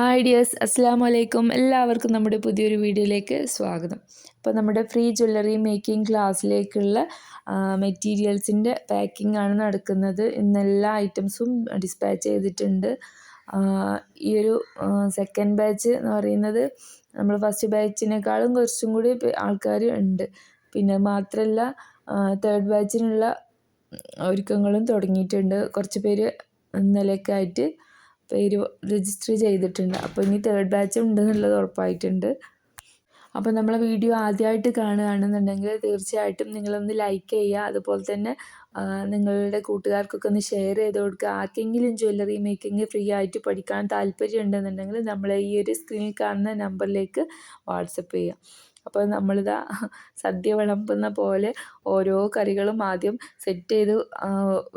Hi dears അസ്സാം വലൈക്കും എല്ലാവർക്കും നമ്മുടെ പുതിയൊരു വീഡിയോയിലേക്ക് സ്വാഗതം. അപ്പോൾ നമ്മുടെ ഫ്രീ ജ്വല്ലറി മേക്കിംഗ് ക്ലാസ്സിലേക്കുള്ള മെറ്റീരിയൽസിന്റെ പാക്കിംഗ് ആണ് നടക്കുന്നത്. ഇന്ന് എല്ലാ ഐറ്റംസും ഡിസ്പാച്ച് ചെയ്തിട്ടുണ്ട്. ഈ ഒരു സെക്കൻഡ് ബാച്ച് എന്ന് പറയുന്നത് നമ്മൾ ഫസ്റ്റ് ബാച്ചിനേക്കാളും കുറച്ചും കൂടി ആൾക്കാർ ഉണ്ട്. പിന്നെ മാത്രമല്ല തേർഡ് ബാച്ചിനുള്ള ഒരുക്കങ്ങളും തുടങ്ങിയിട്ടുണ്ട്. കുറച്ച് പേര് ഇന്നലെയൊക്കെ ആയിട്ട് പേര് രജിസ്റ്റർ ചെയ്തിട്ടുണ്ട്. അപ്പോൾ ഇനി തേർഡ് ബാച്ച് ഉണ്ടെന്നുള്ളത് ഉറപ്പായിട്ടുണ്ട്. അപ്പോൾ നമ്മളെ വീഡിയോ ആദ്യമായിട്ട് കാണുകയാണെന്നുണ്ടെങ്കിൽ തീർച്ചയായിട്ടും നിങ്ങളൊന്ന് ലൈക്ക് ചെയ്യുക. അതുപോലെ തന്നെ നിങ്ങളുടെ കൂട്ടുകാർക്കൊക്കെ ഒന്ന് ഷെയർ ചെയ്ത് കൊടുക്കുക. ആർക്കെങ്കിലും ജ്വല്ലറി മേക്കിംഗ് ഫ്രീ ആയിട്ട് പഠിക്കാൻ താല്പര്യം ഉണ്ടെന്നുണ്ടെങ്കിൽ നമ്മളെ ഈ ഒരു സ്ക്രീനിൽ കാണുന്ന നമ്പറിലേക്ക് വാട്സപ്പ് ചെയ്യുക. അപ്പോൾ നമ്മളിതാ സദ്യ വിളമ്പുന്ന പോലെ ഓരോ കറികളും ആദ്യം സെറ്റ് ചെയ്ത്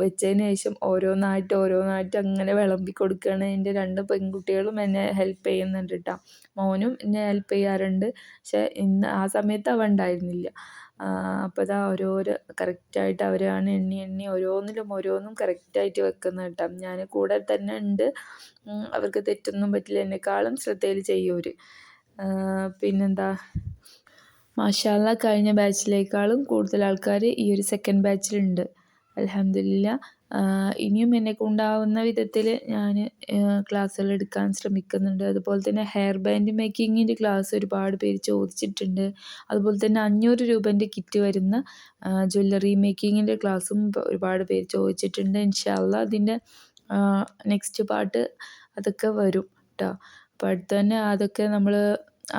വെച്ചതിന് ശേഷം ഓരോന്നായിട്ട് ഓരോന്നായിട്ട് അങ്ങനെ വിളമ്പി കൊടുക്കുകയാണ്. എന്റെ രണ്ട് പെൺകുട്ടികളും എന്നെ ഹെൽപ്പ് ചെയ്യുന്നുണ്ട് കേട്ടോ മോനും എന്നെ ഹെൽപ്പ് ചെയ്യാറുണ്ട്. പക്ഷേ ഇന്ന് ആ സമയത്ത് അവ ഉണ്ടായിരുന്നില്ല. അപ്പോൾ ഇതാ ഓരോരോ കറക്റ്റായിട്ട് അവരാണ് എണ്ണി എണ്ണി ഓരോന്നിലും ഓരോന്നും കറക്റ്റായിട്ട് വെക്കുന്നത് കേട്ടോ ഞാൻ കൂടെ തന്നെ ഉണ്ട്. അവർക്ക് തെറ്റൊന്നും പറ്റില്ല. എന്നെക്കാളും ശ്രദ്ധയിൽ ചെയ്യും അവർ പിന്നെന്താ? മാഷാല്ല കഴിഞ്ഞ ബാച്ചിലേക്കാളും കൂടുതൽ ആൾക്കാർ ഈ ഒരു സെക്കൻഡ് ബാച്ചിലുണ്ട് അലഹമില്ല ഇനിയും എന്നെ കൊണ്ടാവുന്ന വിധത്തിൽ ഞാൻ ക്ലാസ്സുകൾ എടുക്കാൻ ശ്രമിക്കുന്നുണ്ട്. അതുപോലെ തന്നെ ഹെയർ ബാൻഡ് മേക്കിങ്ങിന്റെ ക്ലാസ് ഒരുപാട് പേര് ചോദിച്ചിട്ടുണ്ട്. അതുപോലെ തന്നെ അഞ്ഞൂറ് രൂപേന്റെ കിറ്റ് വരുന്ന ജ്വല്ലറി മേക്കിങ്ങിന്റെ ക്ലാസ്സും ഒരുപാട് പേര് ചോദിച്ചിട്ടുണ്ട്. ഇൻഷാല്ല അതിന്റെ നെക്സ്റ്റ് പാർട്ട് അതൊക്കെ വരും കേട്ടോ അപ്പോൾ അടുത്ത് തന്നെ അതൊക്കെ നമ്മൾ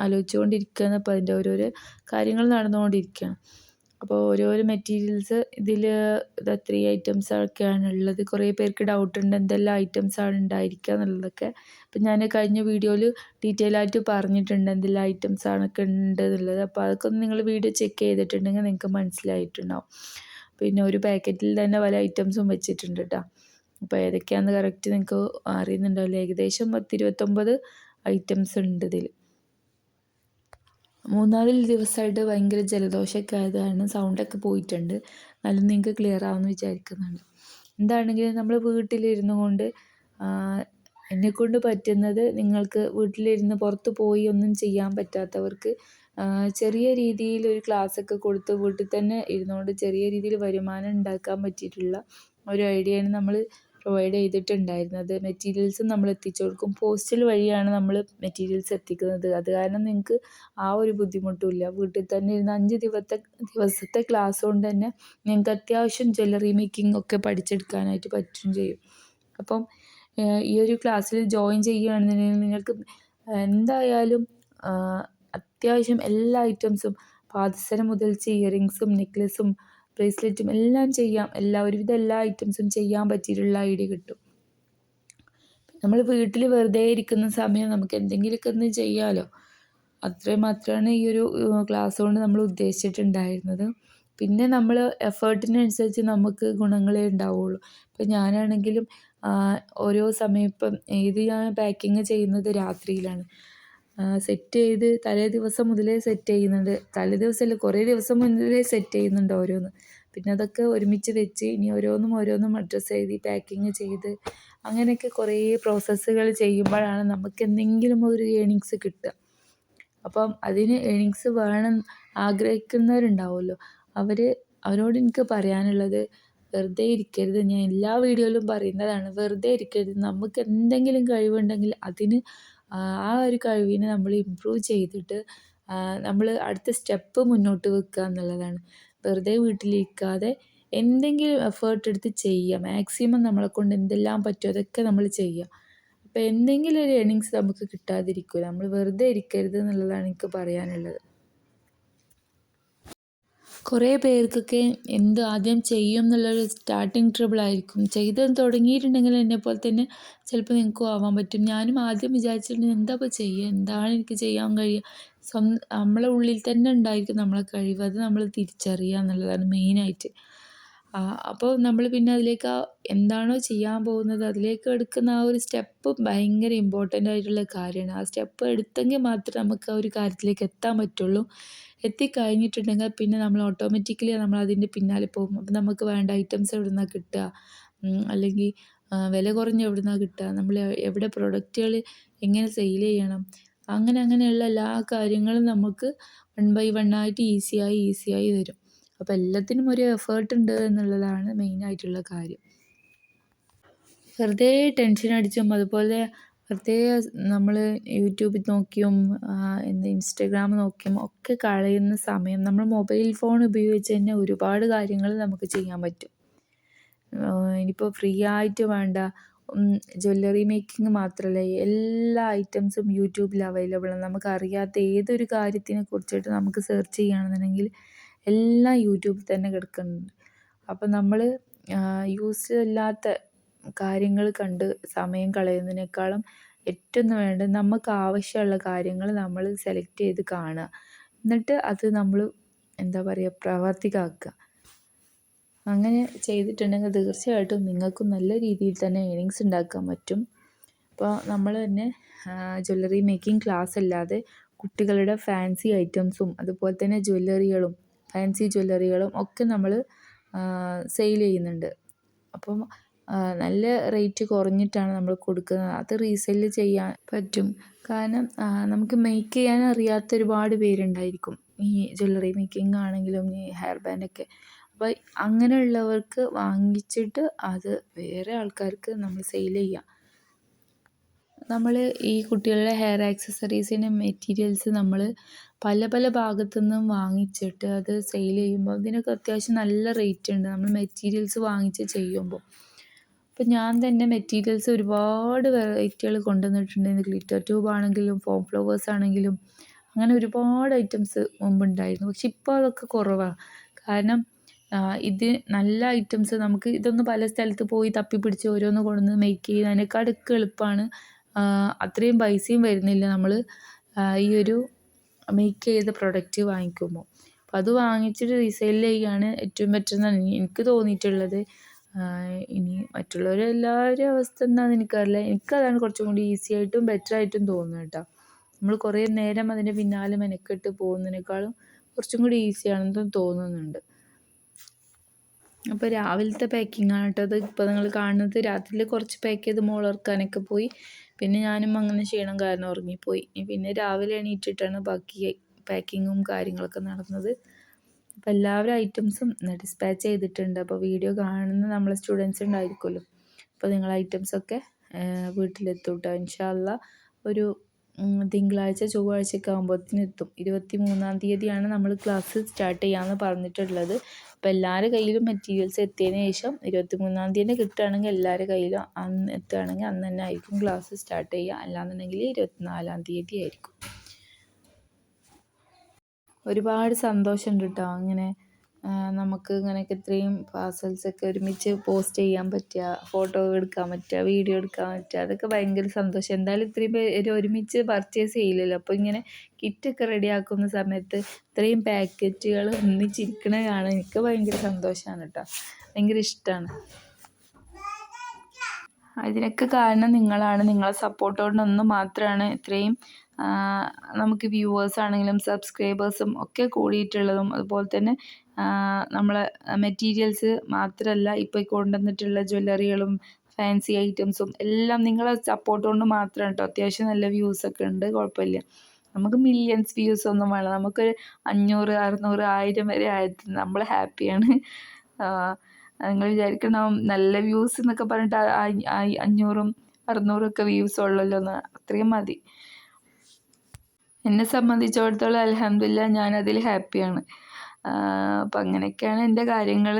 ആലോചിച്ചുകൊണ്ടിരിക്കുകയാണ്. അപ്പോൾ അതിന്റെ ഓരോരോ കാര്യങ്ങൾ നടന്നുകൊണ്ടിരിക്കുകയാണ്. അപ്പോൾ ഓരോരോ മെറ്റീരിയൽസ് ഇതിൽ ഇത് ത്രീ ഐറ്റംസ് ഒക്കെയാണ് ഉള്ളത്. കുറേ പേർക്ക് ഡൗട്ട് ഉണ്ട് എന്തെല്ലാം ഐറ്റംസ് ആണ് ഉണ്ടായിരിക്കുക എന്നുള്ളതൊക്കെ. അപ്പം ഞാൻ കഴിഞ്ഞ വീഡിയോയിൽ ഡീറ്റെയിൽ ആയിട്ട് പറഞ്ഞിട്ടുണ്ട് എന്തെല്ലാം ഐറ്റംസ് ആണൊക്കെ ഉണ്ട് എന്നുള്ളത്. അപ്പോൾ അതൊക്കെ ഒന്ന് നിങ്ങൾ വീഡിയോ ചെക്ക് ചെയ്തിട്ടുണ്ടെങ്കിൽ നിങ്ങൾക്ക് മനസ്സിലായിട്ടുണ്ടാവും. പിന്നെ ഒരു പാക്കറ്റിൽ തന്നെ പല ഐറ്റംസും വെച്ചിട്ടുണ്ട് കേട്ടോ. അപ്പോൾ ഏതൊക്കെയാണെന്ന് കറക്റ്റ് നിങ്ങൾക്ക് അറിയുന്നുണ്ടാവില്ല. ഏകദേശം പത്തിരുപത്തൊമ്പത് ഐറ്റംസ് ഉണ്ട് ഇതിൽ. മൂന്നാൽ ദിവസമായിട്ട് ഭയങ്കര ജലദോഷമൊക്കെ ആയത് കാരണം സൗണ്ടൊക്കെ പോയിട്ടുണ്ട്. എന്നാലും നിങ്ങൾക്ക് ക്ലിയർ ആവുമെന്ന് വിചാരിക്കുന്നുണ്ട്. എന്താണെങ്കിലും നമ്മൾ വീട്ടിലിരുന്നു കൊണ്ട് എന്നെക്കൊണ്ട് പറ്റുന്നത് നിങ്ങൾക്ക് വീട്ടിലിരുന്ന് പുറത്ത് പോയി ഒന്നും ചെയ്യാൻ പറ്റാത്തവർക്ക് ചെറിയ രീതിയിൽ ഒരു ക്ലാസ്സൊക്കെ കൊടുത്ത് വീട്ടിൽ തന്നെ ഇരുന്നുകൊണ്ട് ചെറിയ രീതിയിൽ വരുമാനം ഉണ്ടാക്കാൻ പറ്റിയിട്ടുള്ള ഒരു ഐഡിയയാണ് നമ്മൾ പ്രൊവൈഡ് ചെയ്തിട്ടുണ്ടായിരുന്നത്. മെറ്റീരിയൽസ് നമ്മൾ എത്തിച്ചു കൊടുക്കും. പോസ്റ്റൽ വഴിയാണ് നമ്മൾ മെറ്റീരിയൽസ് എത്തിക്കുന്നത്. അത് കാരണം നിങ്ങൾക്ക് ആ ഒരു ബുദ്ധിമുട്ടുമില്ല വീട്ടിൽ തന്നെ ഇരുന്ന് അഞ്ച് ദിവസത്തെ ദിവസത്തെ ക്ലാസ് കൊണ്ട് തന്നെ നിങ്ങൾക്ക് അത്യാവശ്യം ജ്വല്ലറി മേക്കിംഗ് ഒക്കെ പഠിച്ചെടുക്കാനായിട്ട് പറ്റും ചെയ്യും. അപ്പം ഈ ഒരു ക്ലാസ്സിൽ ജോയിൻ ചെയ്യുകയാണെന്നുണ്ടെങ്കിൽ നിങ്ങൾക്ക് എന്തായാലും അത്യാവശ്യം എല്ലാ ഐറ്റംസും പാദസരം മുതൽ ഇയറിങ്സും നെക്ലസും ബ്രേസ്ലെറ്റും എല്ലാം ചെയ്യാം. എല്ലാ ഒരുവിധ എല്ലാ ഐറ്റംസും ചെയ്യാൻ പറ്റിയിട്ടുള്ള ഐഡിയ കിട്ടും. നമ്മൾ വീട്ടിൽ വെറുതെ ഇരിക്കുന്ന സമയം നമുക്ക് എന്തെങ്കിലുമൊക്കെ ഒന്ന് ചെയ്യാമല്ലോ അത്രയും മാത്രമാണ് ഈ ഒരു ക്ലാസ് കൊണ്ട് നമ്മൾ ഉദ്ദേശിച്ചിട്ടുണ്ടായിരുന്നത്. പിന്നെ നമ്മൾ എഫേർട്ടിനനുസരിച്ച് നമുക്ക് ഗുണങ്ങളേ ഉണ്ടാവുള്ളൂ. ഇപ്പം ഞാനാണെങ്കിലും ഓരോ സമയം ഇപ്പം ഏത് ഞാൻ പാക്കിങ് ചെയ്യുന്നത് രാത്രിയിലാണ്. സെറ്റ് ചെയ്ത് തലേ ദിവസം മുതലേ സെറ്റ് ചെയ്യുന്നുണ്ട്. തലേ ദിവസമല്ല കുറേ ദിവസം മുതലേ സെറ്റ് ചെയ്യുന്നുണ്ട് ഓരോന്ന്. പിന്നെ അതൊക്കെ ഒരുമിച്ച് വെച്ച് ഇനി ഓരോന്നും ഓരോന്നും അഡ്രസ്സ് എഴുതി പാക്കിങ് ചെയ്ത് അങ്ങനെയൊക്കെ കുറേ പ്രോസസ്സുകൾ ചെയ്യുമ്പോഴാണ് നമുക്ക് എന്തെങ്കിലും ഒരു ഏണിങ്സ് കിട്ടുക. അപ്പം അതിന് ഏണിങ്സ് വേണം ആഗ്രഹിക്കുന്നവരുണ്ടാവുമല്ലോ. അവർ അവരോട് എനിക്ക് പറയാനുള്ളത് വെറുതെ ഇരിക്കരുത്. ഞാൻ എല്ലാ വീഡിയോയിലും പറയുന്നതാണ്. വെറുതെ ഇരിക്കരുത്. നമുക്ക് എന്തെങ്കിലും കഴിവുണ്ടെങ്കിൽ അതിന് ആ ഒരു കഴിവിനെ നമ്മൾ ഇമ്പ്രൂവ് ചെയ്തിട്ട് നമ്മൾ അടുത്ത സ്റ്റെപ്പ് മുന്നോട്ട് വെക്കുക എന്നുള്ളതാണ്. വെറുതെ വീട്ടിലിരിക്കാതെ എന്തെങ്കിലും എഫേർട്ട് എടുത്ത് ചെയ്യുക. മാക്സിമം നമ്മളെ കൊണ്ട് എന്തെല്ലാം പറ്റുമോ അതൊക്കെ നമ്മൾ ചെയ്യുക. അപ്പോൾ എന്തെങ്കിലും ഒരു ഏണിങ്സ് നമുക്ക് കിട്ടാതിരിക്കില്ല നമ്മൾ വെറുതെ ഇരിക്കരുത് എന്നുള്ളതാണ് എനിക്ക് പറയാനുള്ളത്. കുറേ പേർക്കൊക്കെ എന്ത് ആദ്യം ചെയ്യും എന്നുള്ളൊരു സ്റ്റാർട്ടിങ് ട്രിബിൾ ആയിരിക്കും. ചെയ്ത് തുടങ്ങിയിട്ടുണ്ടെങ്കിൽ എന്നെ പോലെ തന്നെ ചിലപ്പോൾ നിങ്ങൾക്കും ആവാൻ പറ്റും. ഞാനും ആദ്യം വിചാരിച്ചിട്ടുണ്ട് എന്താ ഇപ്പോൾ ചെയ്യുക? എന്താണ് എനിക്ക് ചെയ്യാൻ കഴിയുക? സ്വന്തം നമ്മളെ ഉള്ളിൽ തന്നെ ഉണ്ടായിരിക്കും നമ്മളെ കഴിവ്. അത് നമ്മൾ തിരിച്ചറിയുക എന്നുള്ളതാണ് മെയിനായിട്ട് അപ്പോൾ നമ്മൾ പിന്നെ അതിലേക്ക് എന്താണോ ചെയ്യാൻ പോകുന്നത് അതിലേക്ക് എടുക്കുന്ന ആ ഒരു സ്റ്റെപ്പ് ഭയങ്കര ഇമ്പോർട്ടന്റ് ആയിട്ടുള്ള കാര്യമാണ്. ആ സ്റ്റെപ്പ് എടുത്തെങ്കിൽ മാത്രമേ നമുക്ക് ആ ഒരു കാര്യത്തിലേക്ക് എത്താൻ പറ്റുള്ളൂ. എത്തിക്കഴിഞ്ഞിട്ടുണ്ടെങ്കിൽ പിന്നെ നമ്മൾ ഓട്ടോമാറ്റിക്കലി നമ്മൾ അതിന്റെ പിന്നാലെ പോകും. അപ്പം നമുക്ക് വേണ്ട ഐറ്റംസ് എവിടെ നിന്നാണ് കിട്ടുക അല്ലെങ്കിൽ വില കുറഞ്ഞ് എവിടെ നിന്നാണ് കിട്ടുക? നമ്മൾ എവിടെ പ്രൊഡക്റ്റുകൾ എങ്ങനെ സെയിൽ ചെയ്യണം? അങ്ങനെ അങ്ങനെയുള്ള എല്ലാ കാര്യങ്ങളും നമുക്ക് വൺ ബൈ വൺ ആയിട്ട് ഈസിയായി ഈസിയായി വരും. അപ്പോൾ എല്ലാത്തിനും ഒരു എഫേർട്ട് ഉണ്ട് എന്നുള്ളതാണ് മെയിനായിട്ടുള്ള കാര്യം. വെറുതെ ടെൻഷൻ അടിച്ചും അതുപോലെ വെറുതെ നമ്മൾ യൂട്യൂബിൽ നോക്കിയും എന്താ ഇൻസ്റ്റഗ്രാം നോക്കിയും ഒക്കെ കളയുന്ന സമയം നമ്മൾ മൊബൈൽ ഫോൺ ഉപയോഗിച്ച് തന്നെ ഒരുപാട് കാര്യങ്ങൾ നമുക്ക് ചെയ്യാൻ പറ്റും. ഇനിയിപ്പോൾ ഫ്രീ ആയിട്ട് വേണ്ട ജ്വല്ലറി മേക്കിംഗ് മാത്രമല്ല എല്ലാ ഐറ്റംസും യൂട്യൂബിൽ അവൈലബിൾ ആണ്. നമുക്ക് അറിയാത്ത ഏതൊരു കാര്യത്തിനെ കുറിച്ചിട്ട് നമുക്ക് സെർച്ച് ചെയ്യുകയാണെന്നുണ്ടെങ്കിൽ എല്ലാം യൂട്യൂബിൽ തന്നെ കിടക്കുന്നുണ്ട്. അപ്പം നമ്മൾ യൂസ് ഇല്ലാത്ത കാര്യങ്ങൾ കണ്ട് സമയം കളയുന്നതിനേക്കാളും ഏറ്റവും വേണ്ടത് നമുക്ക് ആവശ്യമുള്ള കാര്യങ്ങൾ നമ്മൾ സെലക്ട് ചെയ്ത് കാണുക. എന്നിട്ട് അത് നമ്മൾ എന്താ പറയുക പ്രാവർത്തികമാക്കുക അങ്ങനെ ചെയ്തിട്ടുണ്ടെങ്കിൽ തീർച്ചയായിട്ടും നിങ്ങൾക്കും നല്ല രീതിയിൽ തന്നെ ഏണിങ്സ് ഉണ്ടാക്കാൻ പറ്റും. അപ്പോൾ നമ്മൾ തന്നെ ജ്വല്ലറി മേക്കിംഗ് ക്ലാസ് അല്ലാതെ കുട്ടികളുടെ ഫാൻസി ഐറ്റംസും അതുപോലെ തന്നെ ജ്വല്ലറികളും ഫാൻസി ജ്വല്ലറികളും ഒക്കെ നമ്മൾ സെയിൽ ചെയ്യുന്നുണ്ട്. അപ്പം നല്ല റേറ്റ് കുറഞ്ഞിട്ടാണ് നമ്മൾ കൊടുക്കുന്നത്. അത് റീസെൽ ചെയ്യാൻ പറ്റും. കാരണം നമുക്ക് മേക്ക് ചെയ്യാൻ അറിയാത്ത ഒരുപാട് പേരുണ്ടായിരിക്കും. ഈ ജ്വല്ലറി മേക്കിംഗ് ആണെങ്കിലും ഈ ഹെയർ ബാൻഡൊക്കെ അപ്പോൾ അങ്ങനെയുള്ളവർക്ക് വാങ്ങിച്ചിട്ട് അത് വേറെ ആൾക്കാർക്ക് നമ്മൾ സെയിൽ ചെയ്യാം. നമ്മൾ ഈ കുട്ടികളുടെ ഹെയർ ആക്സസറീസിന്റെ മെറ്റീരിയൽസ് നമ്മൾ പല പല ഭാഗത്തു നിന്നും വാങ്ങിച്ചിട്ട് അത് സെയിൽ ചെയ്യുമ്പോൾ ഇതിനൊക്കെ അത്യാവശ്യം നല്ല റേറ്റ് ഉണ്ട് നമ്മൾ മെറ്റീരിയൽസ് വാങ്ങിച്ച് ചെയ്യുമ്പോൾ അപ്പോൾ ഞാൻ തന്നെ മെറ്റീരിയൽസ് ഒരുപാട് വെറൈറ്റികൾ കൊണ്ടുവന്നിട്ടുണ്ട്. ഗ്ലിറ്റർ ട്യൂബ് ആണെങ്കിലും ഫോം ഫ്ലവേഴ്സ് ആണെങ്കിലും. അങ്ങനെ ഒരുപാട് ഐറ്റംസ് മുമ്പുണ്ടായിരുന്നു. പക്ഷെ ഇപ്പോൾ അതൊക്കെ കുറവാണ് കാരണം ഇത് നല്ല ഐറ്റംസ് നമുക്ക് ഇതൊന്ന് പല സ്ഥലത്ത് പോയി തപ്പി പിടിച്ച് ഓരോന്ന് കൊണ്ടുവന്ന് മേക്ക് ചെയ്യുന്നതിനേക്കാളൊക്കെ എളുപ്പമാണ് അത്രയും പൈസയും വരുന്നില്ല നമ്മൾ ഈ ഒരു മേക്ക് ചെയ്ത പ്രൊഡക്റ്റ് വാങ്ങിക്കുമ്പോൾ അപ്പോൾ അത് വാങ്ങിച്ചിട്ട് റീസെയിൽ ചെയ്യുകയാണ് ഏറ്റവും ബെറ്റർ എന്നാണ് എനിക്ക് തോന്നിയിട്ടുള്ളത്. ഇനി മറ്റുള്ളവരെ എല്ലാവരും അവസ്ഥ എന്താണെന്ന് എനിക്കറിയില്ല. എനിക്കതാണ് കുറച്ചും കൂടി ബെറ്റർ ആയിട്ടും തോന്നുന്നത് കേട്ടോ. നമ്മൾ കുറേ നേരം അതിന്റെ പിന്നാലെ മെനക്കെട്ട് പോകുന്നതിനേക്കാളും കുറച്ചും കൂടി ഈസിയാണെന്ന് തോന്നുന്നുണ്ട്. അപ്പോൾ രാവിലത്തെ പാക്കിംഗ് ആണ് കേട്ടോ. അത് ഇപ്പോൾ നിങ്ങൾ കാണുന്നത്. രാത്രിയിൽ കുറച്ച് പാക്ക് ചെയ്ത് മോളിറക്കാനൊക്കെ പോയി പിന്നെ ഞാനും അങ്ങനെ ചെയ്യണം കാരണം ഉറങ്ങിപ്പോയി. പിന്നെ രാവിലെ എണീറ്റിട്ടാണ് ബാക്കി പാക്കിങ്ങും കാര്യങ്ങളൊക്കെ നടന്നത്. അപ്പോൾ എല്ലാവരും ഐറ്റംസും ഡിസ്പാച്ച് ചെയ്തിട്ടുണ്ട്. അപ്പോൾ വീഡിയോ കാണുന്ന നമ്മളെ സ്റ്റുഡൻസ് ഉണ്ടായിരിക്കുമല്ലോ. അപ്പോൾ നിങ്ങൾ ഐറ്റംസൊക്കെ വീട്ടിലെത്തൂട്ടോ ഇൻഷാല്ല ഒരു തിങ്കളാഴ്ച ചൊവ്വാഴ്ചയൊക്കെ ആകുമ്പോഴത്തേനും എത്തും. ഇരുപത്തി മൂന്നാം തീയതിയാണ് നമ്മൾ ക്ലാസ് സ്റ്റാർട്ട് ചെയ്യാമെന്ന് പറഞ്ഞിട്ടുള്ളത്. അപ്പോൾ എല്ലാവരുടെ കയ്യിലും മെറ്റീരിയൽസ് എത്തിയതിന് ശേഷം ഇരുപത്തി മൂന്നാം തീയതി തന്നെ കിട്ടുകയാണെങ്കിൽ എല്ലാവരുടെ കയ്യിലും അന്ന് എത്തുകയാണെങ്കിൽ അന്ന് തന്നെ ആയിരിക്കും ക്ലാസ് സ്റ്റാർട്ട് ചെയ്യുക. അല്ലാന്നുണ്ടെങ്കിൽ ഇരുപത്തിനാലാം തീയതി ആയിരിക്കും. ഒരുപാട് സന്തോഷമുണ്ട് കേട്ടോ അങ്ങനെ നമുക്ക് ഇങ്ങനെയൊക്കെ ഇത്രയും പാർസൽസൊക്കെ ഒരുമിച്ച് പോസ്റ്റ് ചെയ്യാൻ പറ്റുക ഫോട്ടോ എടുക്കാൻ പറ്റുക വീഡിയോ എടുക്കാൻ പറ്റുക അതൊക്കെ ഭയങ്കര സന്തോഷം. എന്തായാലും ഇത്രയും പേര് ഒരുമിച്ച് പർച്ചേസ് ചെയ്യില്ലല്ലോ. അപ്പോൾ ഇങ്ങനെ കിറ്റൊക്കെ റെഡിയാക്കുന്ന സമയത്ത് ഇത്രയും പാക്കറ്റുകൾ ഒന്നിച്ചിരിക്കണ കാണാൻ എനിക്ക് ഭയങ്കര സന്തോഷമാണ് കേട്ടോ. ഭയങ്കര ഇഷ്ടമാണ് അതിനൊക്കെ കാരണം നിങ്ങളാണ്. നിങ്ങളെ സപ്പോർട്ട് കൊണ്ടൊന്ന് മാത്രമാണ് ഇത്രയും നമുക്ക് വ്യൂവേഴ്സ് ആണെങ്കിലും സബ്സ്ക്രൈബേഴ്സും ഒക്കെ കൂടിയിട്ടുള്ളതും അതുപോലെ തന്നെ നമ്മൾ മെറ്റീരിയൽസ് മാത്രമല്ല ഇപ്പോൾ കൊണ്ടുവന്നിട്ടുള്ള ജ്വല്ലറികളും ഫാൻസി ഐറ്റംസും എല്ലാം നിങ്ങളെ സപ്പോർട്ട് കൊണ്ട് മാത്രമാണ് കേട്ടോ അത്യാവശ്യം നല്ല വ്യൂസൊക്കെ ഉണ്ട് കുഴപ്പമില്ല. നമുക്ക് മില്യൺസ് വ്യൂസ് ഒന്നും വേണം നമുക്കൊരു അഞ്ഞൂറ് അറുന്നൂറ് ആയിരം വരെ ആയത് നമ്മൾ ഹാപ്പിയാണ് നിങ്ങൾ വിചാരിക്കണം നല്ല വ്യൂസ് എന്നൊക്കെ പറഞ്ഞിട്ട് അഞ്ഞൂറും അറുന്നൂറും ഒക്കെ വ്യൂസ് ഉള്ളല്ലോ എന്ന്. അത്രയും മതി. എന്നെ സംബന്ധിച്ചിടത്തോളം അലഹമില്ല ഞാനതിൽ ഹാപ്പിയാണ്. അപ്പം അങ്ങനെയൊക്കെയാണ് എന്റെ കാര്യങ്ങൾ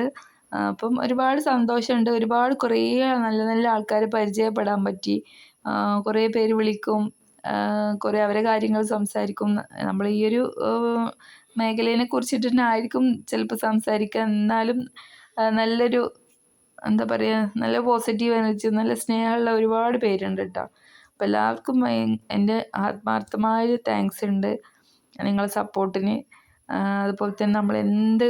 അപ്പം ഒരുപാട് സന്തോഷമുണ്ട്. ഒരുപാട് കുറേ നല്ല നല്ല ആൾക്കാരെ പരിചയപ്പെടാൻ പറ്റി. കുറേ പേര് വിളിക്കും. കുറേ അവരെ കാര്യങ്ങൾ സംസാരിക്കും. നമ്മൾ ഈ ഒരു മേഖലയെ കുറിച്ചിട്ട് തന്നെ ആയിരിക്കും ചിലപ്പോൾ സംസാരിക്കുക. എന്നാലും നല്ലൊരു എന്താ പറയുക നല്ല പോസിറ്റീവ് എനർജി നല്ല സ്നേഹമുള്ള ഒരുപാട് പേരുണ്ട് കേട്ടോ. അപ്പോൾ എല്ലാവർക്കും എന്റെ ആത്മാർത്ഥമായൊരു താങ്ക്സ് ഉണ്ട്. നിങ്ങളെ സപ്പോർട്ടിന് അതുപോലെ തന്നെ നമ്മൾ എന്ത്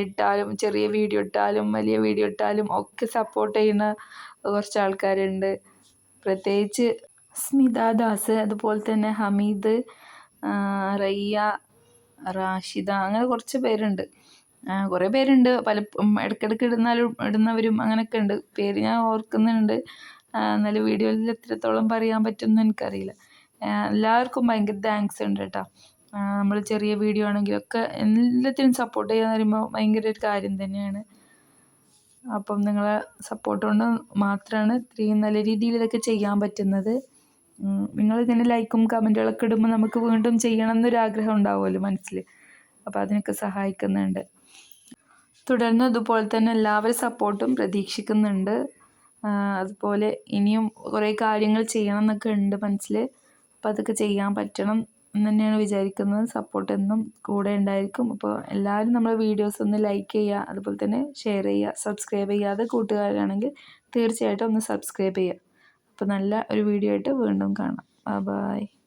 ഇട്ടാലും ചെറിയ വീഡിയോ ഇട്ടാലും വലിയ വീഡിയോ ഇട്ടാലും ഒക്കെ സപ്പോർട്ട് ചെയ്യുന്ന കുറച്ച് ആൾക്കാരുണ്ട്. പ്രത്യേകിച്ച് സ്മിത ദാസ് അതുപോലെ തന്നെ ഹമീദ് റയ്യ റാഷിദ അങ്ങനെ കുറച്ച് പേരുണ്ട്. കുറേ പേരുണ്ട്. പല ഇടയ്ക്കിടയ്ക്ക് ഇടുന്നാലും ഇടുന്നവരും അങ്ങനെയൊക്കെ ഉണ്ട്. പേര് ഞാൻ ഓർക്കുന്നുണ്ട്. എന്നാലും വീഡിയോയിൽ എത്രത്തോളം പറയാൻ പറ്റുമെന്ന് എനിക്കറിയില്ല. എല്ലാവർക്കും ഭയങ്കര താങ്ക്സ് ഉണ്ട് കേട്ടോ. നമ്മൾ ചെറിയ വീഡിയോ ആണെങ്കിലും ആണെങ്കിലൊക്കെ എല്ലാത്തിനും സപ്പോർട്ട് ചെയ്യാന്ന് പറയുമ്പോൾ ഭയങ്കര ഒരു കാര്യം തന്നെയാണ്. അപ്പം നിങ്ങളെ സപ്പോർട്ട് കൊണ്ട് മാത്രമാണ് ഇത്രയും നല്ല രീതിയിൽ ഇതൊക്കെ ചെയ്യാൻ പറ്റുന്നത്. നിങ്ങളിങ്ങനെ ലൈക്കും കമന്റുകളൊക്കെ ഇടുമ്പോൾ നമുക്ക് വീണ്ടും ചെയ്യണം എന്നൊരാഗ്രഹം ഉണ്ടാവുമല്ലോ മനസ്സിൽ അപ്പോൾ അതിനൊക്കെ സഹായിക്കുന്നുണ്ട്. തുടർന്ന് ഇതുപോലെ തന്നെ എല്ലാവരും സപ്പോർട്ടും പ്രതീക്ഷിക്കുന്നുണ്ട്. അതുപോലെ ഇനിയും കുറേ കാര്യങ്ങൾ ചെയ്യണം എന്നൊക്കെ ഉണ്ട് മനസ്സിൽ. അപ്പോൾ അതൊക്കെ ചെയ്യാൻ പറ്റണം എന്ന് തന്നെയാണ് വിചാരിക്കുന്നത്. സപ്പോർട്ട് എന്നും കൂടെ ഉണ്ടായിരിക്കും. അപ്പോൾ എല്ലാവരും നമ്മുടെ വീഡിയോസ് ഒന്ന് ലൈക്ക് ചെയ്യുക അതുപോലെ തന്നെ ഷെയർ ചെയ്യുക സബ്സ്ക്രൈബ് ചെയ്യാതെ കൂട്ടുകാരാണെങ്കിൽ തീർച്ചയായിട്ടും ഒന്ന് സബ്സ്ക്രൈബ് ചെയ്യുക. അപ്പോൾ നല്ല ഒരു വീഡിയോ ആയിട്ട് വീണ്ടും കാണാം. ബൈ